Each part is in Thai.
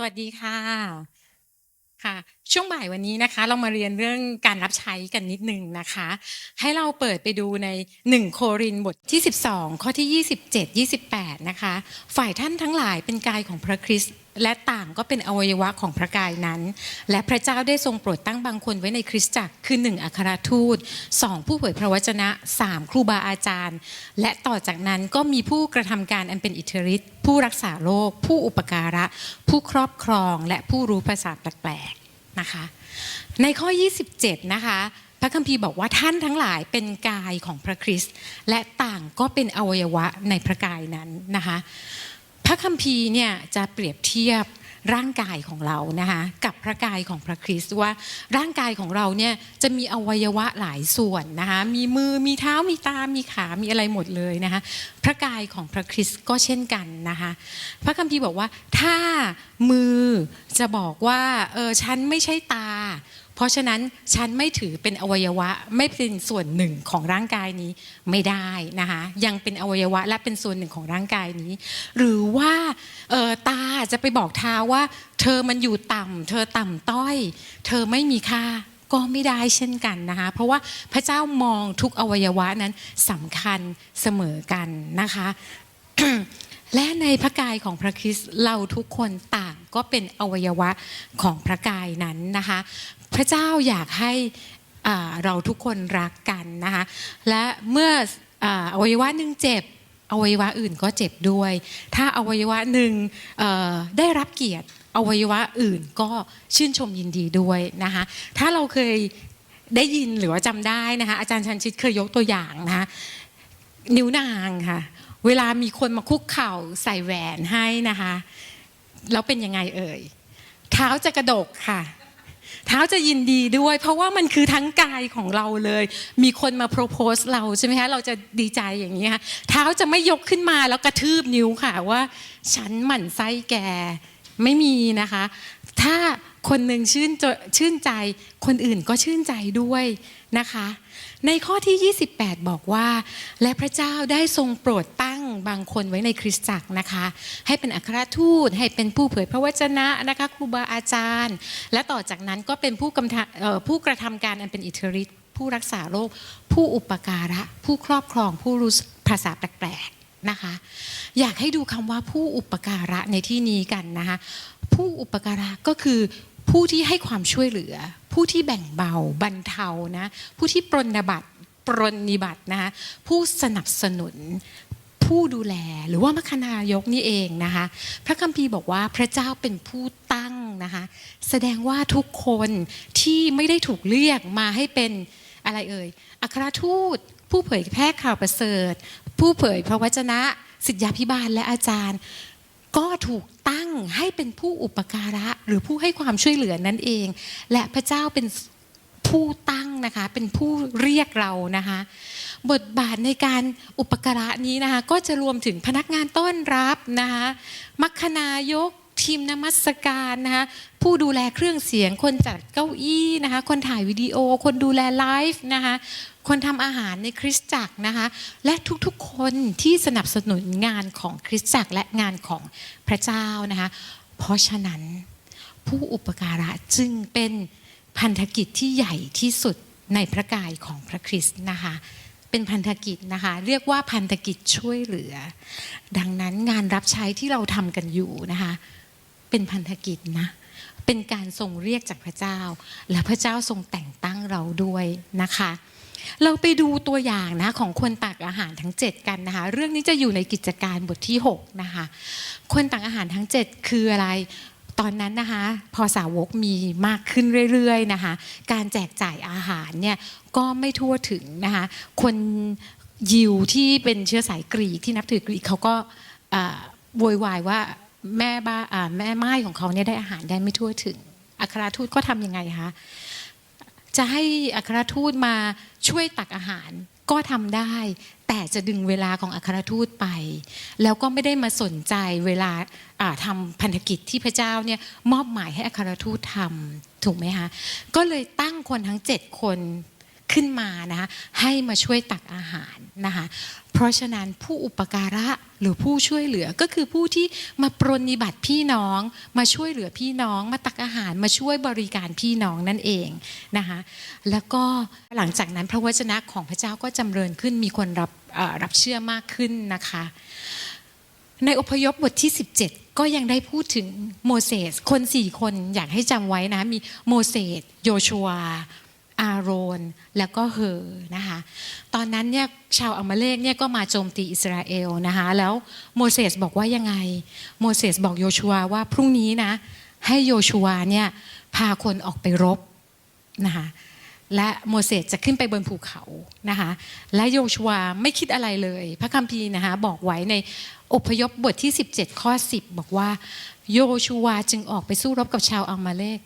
สวัสดีค่ะค่ะ ช่วงบ่ายวันนี้นะคะ เรามาเรียนเรื่องการรับใช้กันนิดนึงนะคะ ให้เราเปิดไปดูใน 1 โครินบทที่ 12 ข้อที่ 27 28 นะคะ ฝ่ายท่านทั้งหลายเป็นกายของพระคริสต์และต่างก็เป็นอวัยวะของพระกายนั้น และพระเจ้าได้ทรงโปรดตั้งบางคนไว้ในคริสตจักรคือ1อัครทูต2ผู้เผยพระวจนะ3ครูบาอาจารย์ และต่อจากนั้นก็มีผู้กระทำการอันเป็นอิทธิฤทธิ์ผู้รักษาโรคผู้อุปการะ ผู้ครอบครองและผู้รู้ภาษาแปลก นะคะ ในข้อ 27 นะคะ พระคัมภีร์บอกว่าท่านทั้งหลายเป็นกายของพระคริสต์และต่างก็เป็นอวัยวะในพระกายนั้นนะคะ พระคัมภีร์เนี่ยจะเปรียบเทียบ ร่างกายของเรานะคะกับพระกายของพระคริสต์ว่าร่างกายของเราเนี่ยจะมีอวัยวะหลายส่วนนะคะมีมือมีเท้ามีตา มีขา มีอะไรหมดเลยนะคะพระกายของพระคริสต์ก็เช่นกันนะคะพระคัมภีร์บอกว่าถ้ามือจะบอกว่าเออฉันไม่ใช่ตา เพราะฉะนั้นฉันไม่ถือเป็นอวัยวะไม่เป็นส่วนหนึ่งของร่างกายนี้ไม่ได้นะคะยังเป็นอวัยวะและเป็นส่วนหนึ่งของร่างกายนี้ หรือว่าตาจะไปบอกเท้าว่า เธอมันอยู่ต่ำเธอต่ำต้อย เธอไม่มีค่าก็ไม่ได้เช่นกันนะคะเพราะว่าพระเจ้ามองทุกอวัยวะนั้นสำคัญเสมอกันนะคะและในพระกายของพระคริสต์เราทุกคนต่าง ก็เป็นอวัยวะของพระกายนั้นนะคะ พระเจ้าอยากให้เราทุกคนรักกันนะคะและเมื่อออวัยวะหนึ่งเจ็บอวัยวะอื่นก็เจ็บด้วย ถ้าอวัยวะหนึ่งได้รับเกียรติอวัยวะอื่นก็ชื่นชมยินดีด้วยนะคะถ้าเราเคยได้ยินหรือว่าจำได้นะคะอาจารย์ชันชิตเคยยกตัวอย่างนะคะนิ้วนางค่ะเวลามีคนมาคุกเข่าใส่แหวนให้นะคะ แล้วเป็นยังไงเอ่ย เท้าจะกระดกค่ะ เท้าจะยินดีด้วย เพราะว่ามันคือทั้งกายของเราเลย มีคนมาโปรโพสเราใช่ไหมคะเราจะดีใจอย่างนี้ค่ะเท้าจะไม่ยกขึ้นมาแล้วกระทืบนิ้วค่ะว่า ฉันหมั่นไส้แกไม่มีนะคะ ถ้าคนหนึ่งชื่นชื่นใจ คนอื่นก็ชื่นใจด้วยนะคะ ในข้อที่ 28 บอกว่า และพระเจ้าได้ทรงโปรดตั้งบางคนไว้ในคริสตจักรนะคะ ให้เป็นอัครทูต ให้เป็นผู้เผยพระวจนะนะคะครูบาอาจารย์ และต่อจากนั้นก็เป็นผู้กำผู้กระทำการอันเป็นอิทธิฤทธิ์ผู้รักษาโรคผู้อุปการะ ผู้ครอบครองผู้รู้ภาษาแปลกๆนะคะ อยากให้ดูคำว่าผู้อุปการะในที่นี้กันนะคะผู้อุปการะก็คือ ผู้ที่ให้ความช่วยเหลือ ผู้ที่แบ่งเบาบรรเทานะผู้ที่ปรนนบัติปรนนิบัตินะคะผู้สนับสนุนผู้ดูแลหรือว่ามัคคณายกนี่เองนะคะพระคัมภีร์บอกว่าพระเจ้าเป็นผู้ตั้งนะคะแสดงว่าทุกคนที่ไม่ได้ถูกเรียกมาให้เป็นอะไรเอ่ยอัครทูต ผู้เผยแพร่ข่าวประเสริฐ ผู้เผยพระวจนะ สิทธยาพิบาลและอาจารย์ ก็ถูกตั้งให้เป็นผู้อุปการะหรือผู้ให้ความช่วยเหลือนั่นเอง และพระเจ้าเป็นผู้ตั้งนะคะเป็นผู้เรียกเรานะคะ บทบาทในการอุปการะนี้นะคะก็จะรวมถึงพนักงานต้อนรับนะคะมัคคณายก ทีมนมัสการนะคะผู้ดูแลเครื่องเสียง คนจัดเก้าอี้นะคะคนถ่ายวิดีโอ คนดูแลไลฟ์นะคะคนทำอาหารในคริสตจักรนะคะและทุกๆคนที่สนับสนุนงานของคริสตจักรและงานของพระเจ้านะคะเพราะฉะนั้นผู้อุปการะจึงเป็นพันธกิจที่ใหญ่ที่สุดในพระกายของพระคริสต์นะคะเป็นพันธกิจนะคะเรียกว่าพันธกิจช่วยเหลือ ดังนั้นงานรับใช้ที่เราทำกันอยู่นะคะ เป็นพันธกิจนะ เป็นการทรงเรียกจากพระเจ้า และพระเจ้าทรงแต่งตั้งเราด้วยนะคะ เราไปดูตัวอย่างนะของคนตักอาหารทั้ง 7 กันนะคะ เรื่องนี้จะอยู่ในกิจการบทที่ 6 นะคะ คนตักอาหารทั้ง 7 คืออะไรตอนนั้นนะคะพอสาวกมีมากขึ้นเรื่อยๆนะคะการแจกจ่ายอาหารเนี่ยก็ไม่ทั่วถึงนะคะคนยิวที่เป็นเชื้อสายกรีกที่นับถือกรีกเขาก็โวยวายว่า แม่บ้าแม่ไม้ของเขาเนี่ยได้อาหารได้ไม่ทั่วถึง อัครทูตก็ทำยังไงคะจะให้อัครทูตมาช่วยตักอาหารก็ทำได้ แต่จะดึงเวลาของอัครทูตไป แล้วก็ไม่ได้มาสนใจเวลาอ่าทำพันธกิจที่พระเจ้าเนี่ยมอบหมายให้อัครทูตทำถูกไหมคะก็เลยตั้งคนทั้งเจ็ดคน ขึ้นมานะคะให้มาช่วยตักอาหารนะคะเพราะฉะนั้นผู้อุปการะหรือผู้ช่วยเหลือก็คือผู้ที่มาปรนนิบัติพี่น้อง มาช่วยเหลือพี่น้อง มาตักอาหารมาช่วยบริการพี่น้องนั่นเองนะคะแล้วก็หลังจากนั้นพระวจนะของพระเจ้าก็จำเริญขึ้นมีคนรับรับเชื่อมากขึ้นนะคะในอพยพบทที่ 17 ก็ยังได้พูดถึงโมเสสคนสี่คนอยากให้จำไว้นะมีโมเสสโยชัว อาโรนแล้วก็เฮอนะคะตอนนั้นเนี่ยชาวอามาเลกเนี่ยก็มาโจมตีอิสราเอลนะคะแล้วโมเสสบอกว่ายังไงโมเสสบอกโยชัวว่าพรุ่งนี้นะให้โยชัวเนี่ยพาคนออกไปรบนะคะและโมเสสจะขึ้นไปบนภูเขานะคะและโยชัวไม่คิดอะไรเลย พระคัมภีร์นะคะบอกไว้ในอพยพบทที่ 17 ข้อ 10 บอกว่า โยชัวจึงออกไปสู้รบกับชาวอามาเลก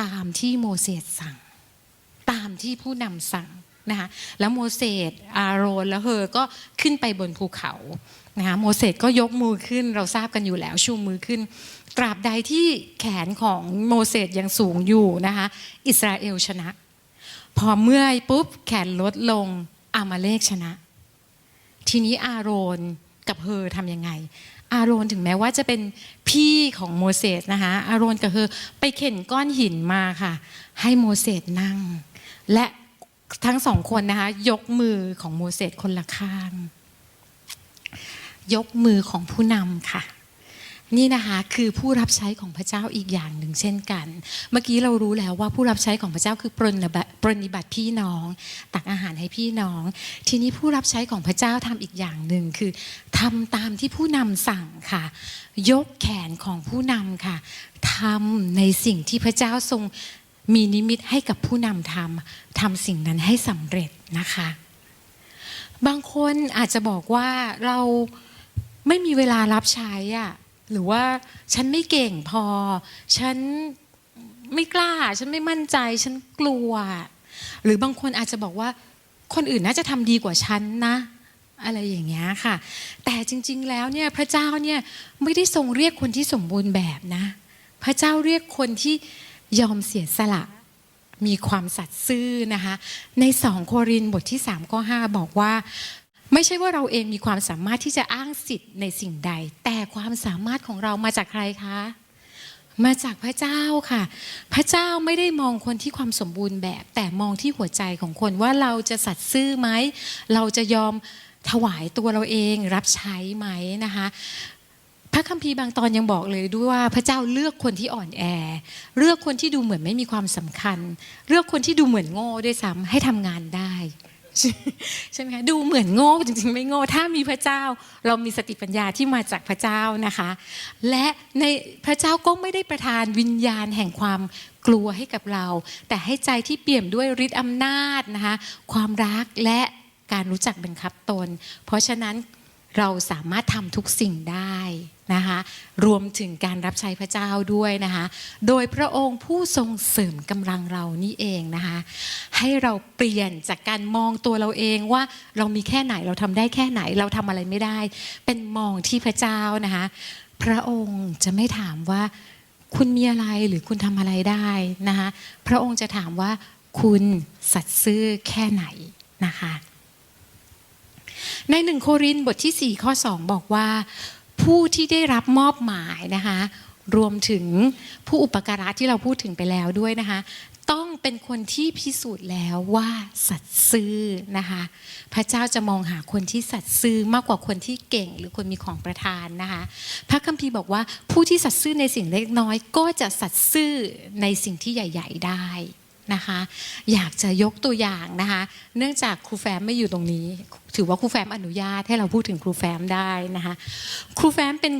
ตามที่โมเสสสั่งามที่ผู้นำสั่งนะคะแล้วโมเสสอาโรนและเฮอก็ขึ้นไปบนภูเขานะคะโมเสสก็ยกมือขึ้นเราทราบกันอยู่แล้วชูมือขึ้น ตราบใดที่แขนของโมเสสยังสูงอยู่นะคะอิสราเอลชนะ พอเมื่อยปุ๊บแขนลดลงอามาเลกชนะ ทีนี้อาโรนกับเฮอทำยังไง อาโรนถึงแม้ว่าจะเป็นพี่ของโมเสสนะคะอาโรนกับเฮอไปเข็นก้อนหินมาค่ะ ให้โมเสสนั่ง และทั้งสองคนนะคะ ยกมือของโมเสสคนละข้าง ยกมือของผู้นำค่ะ นี่นะคะคือผู้รับใช้ของพระเจ้าอีกอย่างหนึ่งเช่นกัน เมื่อกี้เรารู้แล้วว่าผู้รับใช้ของพระเจ้าคือปรนนิบัติปรนนิบัติพี่น้อง ตักอาหารให้พี่น้อง ทีนี้ผู้รับใช้ของพระเจ้าทำอีกอย่างหนึ่งคือทำตามที่ผู้นำสั่งค่ะ ยกแขนของผู้นำค่ะทำในสิ่งที่พระเจ้าทรง มีนิมิตให้กับผู้นำทำทำสิ่งนั้นให้สำเร็จนะคะ บางคนอาจจะบอกว่าเราไม่มีเวลารับใช้อะหรือว่าฉันไม่เก่งพอ ฉันไม่กล้า ฉันไม่มั่นใจ ฉันกลัว หรือบางคนอาจจะบอกว่าคนอื่นน่าจะทำดีกว่าฉันนะอะไรอย่างเงี้ยค่ะ แต่จริง ๆ แล้วเนี่ยพระเจ้าเนี่ยไม่ได้ทรงเรียกคนที่สมบูรณ์แบบนะ พระเจ้าเรียกคนที่ ยอมเสียสละมีความสัตย์ซื่อนะคะ ในสองโครินบทที่3ข้อ5บอกว่า ไม่ใช่ว่าเราเองมีความสามารถที่จะอ้างสิทธิ์ในสิ่งใด แต่ความสามารถของเรามาจากใครคะ มาจากพระเจ้าค่ะ พระเจ้าไม่ได้มองคนที่ความสมบูรณ์แบบ แต่มองที่หัวใจของคนว่าเราจะสัตย์ซื่อไหม เราจะยอมถวายตัวเราเองรับใช้ไหมนะคะ พระคัมภีร์บางตอนยังบอกเลยด้วยว่าพระเจ้าเลือกคนที่อ่อนแอ เลือกคนที่ดูเหมือนไม่มีความสำคัญ เลือกคนที่ดูเหมือนโง่ด้วยซ้ำให้ทำงานได้ใช่ไหมคะดูเหมือนโง่จริงๆไม่โง่ถ้ามีพระเจ้า เรามีสติปัญญาที่มาจากพระเจ้านะคะ และในพระเจ้าก็ไม่ได้ประทานวิญญาณแห่งความกลัวให้กับเรา แต่ให้ใจที่เปี่ยมด้วยฤทธิ์อำนาจนะคะความรักและการรู้จักบังคับตน เพราะฉะนั้น เราสามารถทำทุกสิ่งได้นะคะรวมถึงการรับใช้พระเจ้าด้วยนะคะโดยพระองค์ผู้ทรงเสริมกำลังเรานี่เองนะคะให้เราเปลี่ยนจากการมองตัวเราเองว่าเรามีแค่ไหนเราทำได้แค่ไหนเราทำอะไรไม่ได้ เป็นมองที่พระเจ้านะคะพระองค์จะไม่ถามว่าคุณมีอะไรหรือคุณทำอะไรได้นะคะพระองค์จะถามว่าคุณสัตย์ซื่อแค่ไหนนะคะ ในหนึ่งโครินบทที่ 4 ข้อ 2 บอกว่า ผู้ที่ได้รับมอบหมายนะคะรวมถึงผู้อุปการะที่เราพูดถึงไปแล้วด้วยนะคะ ต้องเป็นคนที่พิสูจน์แล้วว่าสัตย์ซื่อนะคะ พระเจ้าจะมองหาคนที่สัตย์ซื่อมากกว่าคนที่เก่งหรือคนมีของประทานนะคะ พระคัมภีร์บอกว่าผู้ที่สัตย์ซื่อในสิ่งเล็กน้อย ก็จะสัตย์ซื่อในสิ่งที่ใหญ่ ๆ ได้ นะคะ อยากจะยกตัวอย่างนะคะ เนื่องจากครูแฟมไม่อยู่ตรงนี้ ถือว่าครูแฟมอนุญาตให้เราพูดถึงครูแฟมได้นะคะครูแฟมเป็น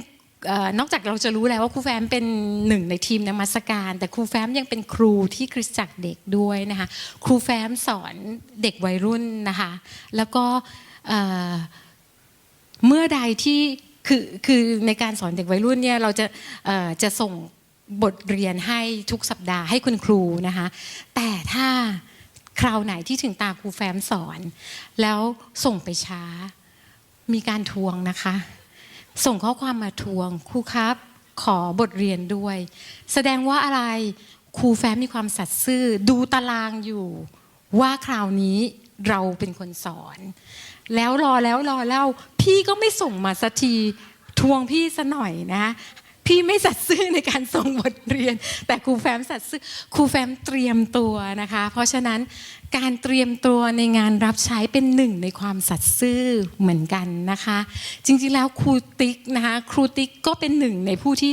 นอกจากเราจะรู้แล้วว่าครูแฟมเป็นหนึ่งในทีมนมัสการ แต่ครูแฟมยังเป็นครูที่คริสตจักรเด็กด้วยนะคะครูแฟมสอนเด็กวัยรุ่นนะคะแล้วก็เมื่อใดที่คือคือในการสอนเด็กวัยรุ่นเนี่ยเราจะจะส่ง บทเรียนให้ทุกสัปดาห์ให้คุณครูนะคะ แต่ถ้าคราวไหนที่ถึงตาครูแฟมสอน แล้วส่งไปช้า มีการทวงนะคะ ส่งข้อความมาทวงครูครับ ขอบทเรียนด้วย แสดงว่าอะไรครูแฟ้มมีความสัตย์ซื่อ ดูตารางอยู่ ว่าคราวนี้เราเป็นคนสอน แล้วรอแล้วรอเล่าพี่ก็ไม่ส่งมาสักทีทวงพี่ซะหน่อยนะ พี่ไม่สัตย์ซื่อในการส่งบทเรียน แต่ครูแฟมสัตย์ซื่อครูแฟมเตรียมตัวนะคะ เพราะฉะนั้นการเตรียมตัวในงานรับใช้เป็นหนึ่งในความสัตย์ซื่อเหมือนกันนะคะ จริงๆแล้วครูติ๊กนะคะครูติ๊กก็เป็นหนึ่งในผู้ที่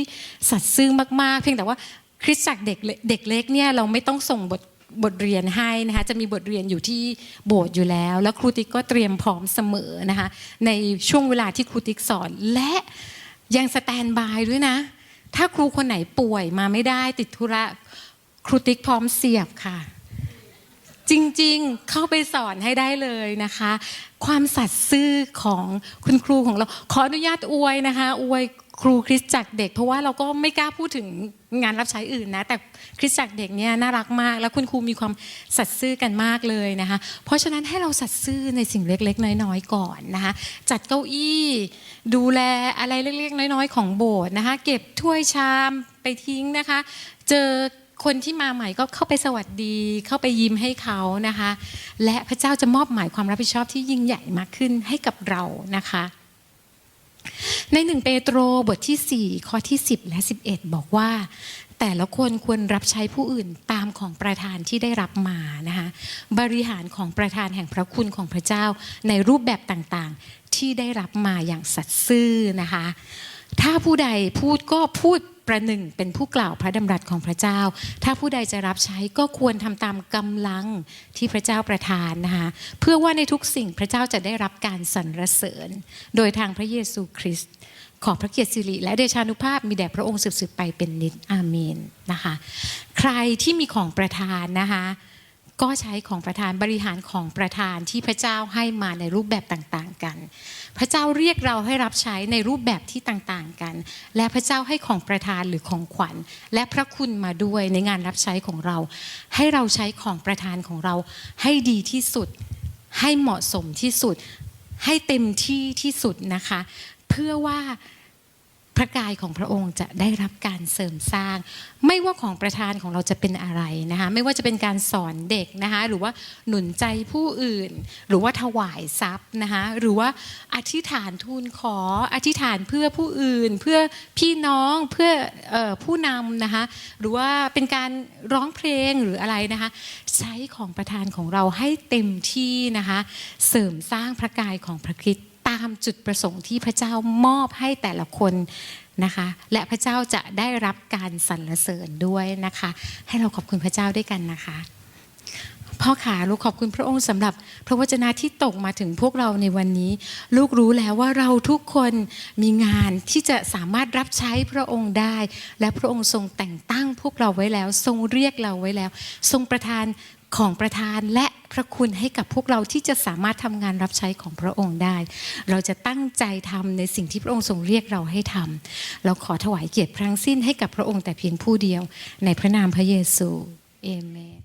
สัตย์ซื่อมากๆ เพียงแต่ว่าคริสตจักรเด็กเล็กเด็กเล็กเนี่ยเราไม่ต้องส่งบทบทเรียนให้นะคะจะมีบทเรียนอยู่ที่โบสถ์อยู่แล้ว แล้วครูติ๊กก็เตรียมพร้อมเสมอนะคะในช่วงเวลาที่ครูติ๊กสอนและ ยังสแตนบายด้วยนะ ถ้าครูคนไหนป่วยมาไม่ได้ติดธุระครูติ๊กพร้อมเสียบค่ะ จริงๆเข้าไปสอนให้ได้เลยนะคะ ความสัตย์ซื่อของคุณครูของเรา ขออนุญาตอวยนะคะ อวย ครูคริสจักเด็ก เพราะว่าเราก็ไม่กล้าพูดถึงงานรับใช้อื่นนะ แต่คริสจักเด็กเนี่ยน่ารักมาก แล้วคุณครูมีความสัตย์ซื่อกันมากเลยนะคะ เพราะฉะนั้นให้เราสัตย์ซื่อในสิ่งเล็กๆ น้อยๆก่อนนะคะ จัดเก้าอี้ดูแลอะไรเล็กๆ น้อยๆ ของโบสถ์นะคะ เก็บถ้วยชามไปทิ้งนะคะ เจอคนที่มาใหม่ก็เข้าไปสวัสดีเข้าไปยิ้มให้เขานะคะ และพระเจ้าจะมอบหมายความรับผิดชอบที่ยิ่งใหญ่มากขึ้นให้กับเรานะคะ ในหนึ่งเปโตรบทที่ 4 ข้อที่ 10 และ 11 บอกว่า แต่ละคนควรรับใช้ผู้อื่นตามของประธานที่ได้รับมานะคะบริหารของประธานแห่งพระคุณของพระเจ้าในรูปแบบต่างๆ ที่ได้รับมาอย่างสัตย์ซื่อนะคะ ถ้าผู้ใดพูดก็พูด ประหนึ่งเป็นผู้กล่าวพระดำรัสของพระเจ้า ถ้าผู้ใดจะรับใช้ก็ควรทำตามกำลังที่พระเจ้าประทานนะคะเพื่อว่าในทุกสิ่งพระเจ้าจะได้รับการสรรเสริญ โดยทางพระเยซูคริสต์ขอพระเกียรติสิริและเดชานุภาพมีแด่พระองค์สืบๆไปเป็นนิจอาเมนนะคะ ใครที่มีของประทานนะคะ ก็ใช้ของประธานบริหารของประธานที่พระเจ้าให้มาในรูปแบบต่างๆกัน พระเจ้าเรียกเราให้รับใช้ในรูปแบบที่ต่างๆกัน และพระเจ้าให้ของประธานหรือของขวัญ และพระคุณมาด้วยในงานรับใช้ของเรา ให้เราใช้ของประธานของเราให้ดีที่สุด ให้เหมาะสมที่สุด ให้เต็มที่ที่สุดนะคะ เพื่อว่า พระกายของพระองค์จะได้รับการเสริมสร้าง ไม่ว่าของประธานของเราจะเป็นอะไรนะคะไม่ว่าจะเป็นการสอนเด็กนะคะหรือว่าหนุนใจผู้อื่น หรือว่าถวายทรัพย์นะคะหรือว่าอธิษฐานทูลขออธิษฐานเพื่อผู้อื่น เพื่อพี่น้องเพื่ออผู้นำนะคะหรือว่าเป็นการร้องเพลงหรืออะไรนะคะใช้ของประธานของเราให้เต็มที่นะคะเสริมสร้างพระกายของพระคริสตามจุดประสงค์ที่พระเจ้ามอบให้แต่ละคนนะคะ และพระเจ้าจะได้รับการสรรเสริญด้วยนะคะ ให้เราขอบคุณพระเจ้าด้วยกันนะคะพ่อขาลูกขอบคุณพระองค์สำหรับ พระวจนะที่ตกมาถึงพวกเราในวันนี้ ลูกรู้แล้วว่าเราทุกคนมีงานที่จะสามารถรับใช้พระองค์ได้ และพระองค์ทรงแต่งตั้งพวกเราไว้แล้ว ทรงเรียกเราไว้แล้ว ทรงประทาน ของประธานและพระคุณให้กับพวกเราที่จะสามารถทำงานรับใช้ของพระองค์ได้ เราจะตั้งใจทำในสิ่งที่พระองค์ทรงเรียกเราให้ทำเราขอถวายเกียรติพรั้งสิ้นให้กับพระองค์แต่เพียงผู้เดียว ในพระนามพระเยซูเอเมน